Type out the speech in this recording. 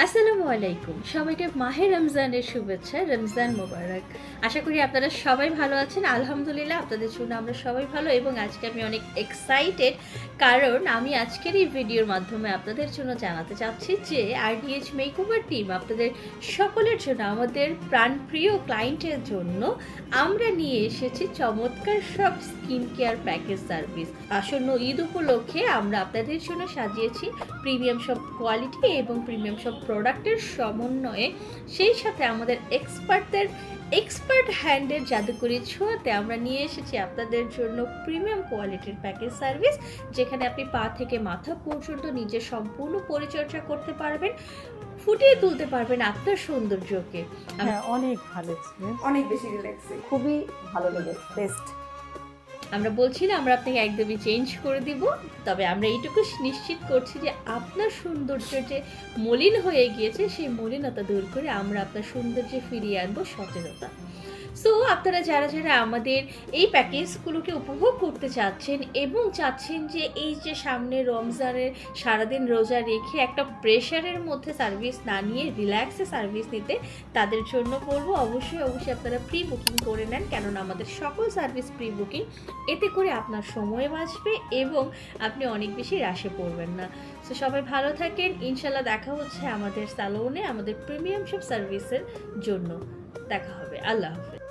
আসসালামু আলাইকুম। সবাইকে মাহে রমজানের শুভেচ্ছা, রমজান মোবারক। আশা করি আপনারা সবাই ভালো আছেন। আলহামদুলিল্লাহ, আপনাদের জন্য আমরা সবাই ভালো এবং আজকে আমি অনেক এক্সাইটেড কারণ আমি আজকের এই ভিডিওর মাধ্যমে আপনাদের জন্য জানাতে চাচ্ছি যে আরডিএইচ মেকওভার টিম আপনাদের সকলের জন্য, আমাদের প্রাণপ্রিয় ক্লায়েন্টের জন্য আমরা নিয়ে এসেছি চমৎকার সব স্কিন কেয়ার প্যাকেজ সার্ভিস আসন্ন ঈদ উপলক্ষে আমরা আপনাদের জন্য সাজিয়েছি প্রিমিয়াম সব কোয়ালিটি এবং প্রিমিয়াম সব প্রোডাক্টের সমন্বয়ে সেই সাথে আমাদের এক্সপার্টদের এক্সপার্ট হ্যান্ডের জাদুকরি ছোঁয়াতে আমরা নিয়ে এসেছি আপনাদের জন্য প্রিমিয়াম কোয়ালিটির প্যাকেজ সার্ভিস যেখানে আপনি পা থেকে মাথা পর্যন্ত নিজের সম্পূর্ণ পরিচর্যা করতে পারবেন ফুটিয়ে তুলতে পারবেন আপনার সৌন্দর্যকে। হ্যাঁ অনেক ভালো অনেক বেশি রিল্যাক্সিং খুবই ভালো লেগেছে। বেস্ট আমরা বলছি না, আমরা আপনাকে একদমই চেঞ্জ করে দিব, তবে আমরা এইটুকু নিশ্চিত করছি যে আপনার সৌন্দর্য যে মলিন হয়ে গিয়েছে, সেই মলিনতা দূর করে আমরা আপনার সৌন্দর্যে ফিরিয়ে আনব সচেতনতা। সো আপনারা যারা যারা আমাদের এই প্যাকেজগুলোকে উপভোগ করতে চাচ্ছেন এবং চাচ্ছেন যে এই যে সামনে রমজানের সারাদিন রোজা রেখে একটা প্রেশারের মধ্যে সার্ভিস না নিয়ে রিল্যাক্সে সার্ভিস নিতে তাদের জন্য বলব, অবশ্যই অবশ্যই আপনারা প্রি বুকিং করে নেন। কেননা আমাদের সকল সার্ভিস প্রি বুকিং এতে করে আপনার সময় বাঁচবে এবং আপনি অনেক বেশি হ্রাসে পড়বেন না। তো সবাই ভালো থাকেন। ইনশাল্লাহ দেখা হচ্ছে আমাদের সালোনে আমাদের প্রিমিয়াম সব সার্ভিসের জন্য। দেখা হবে। আল্লাহ হাফেজ।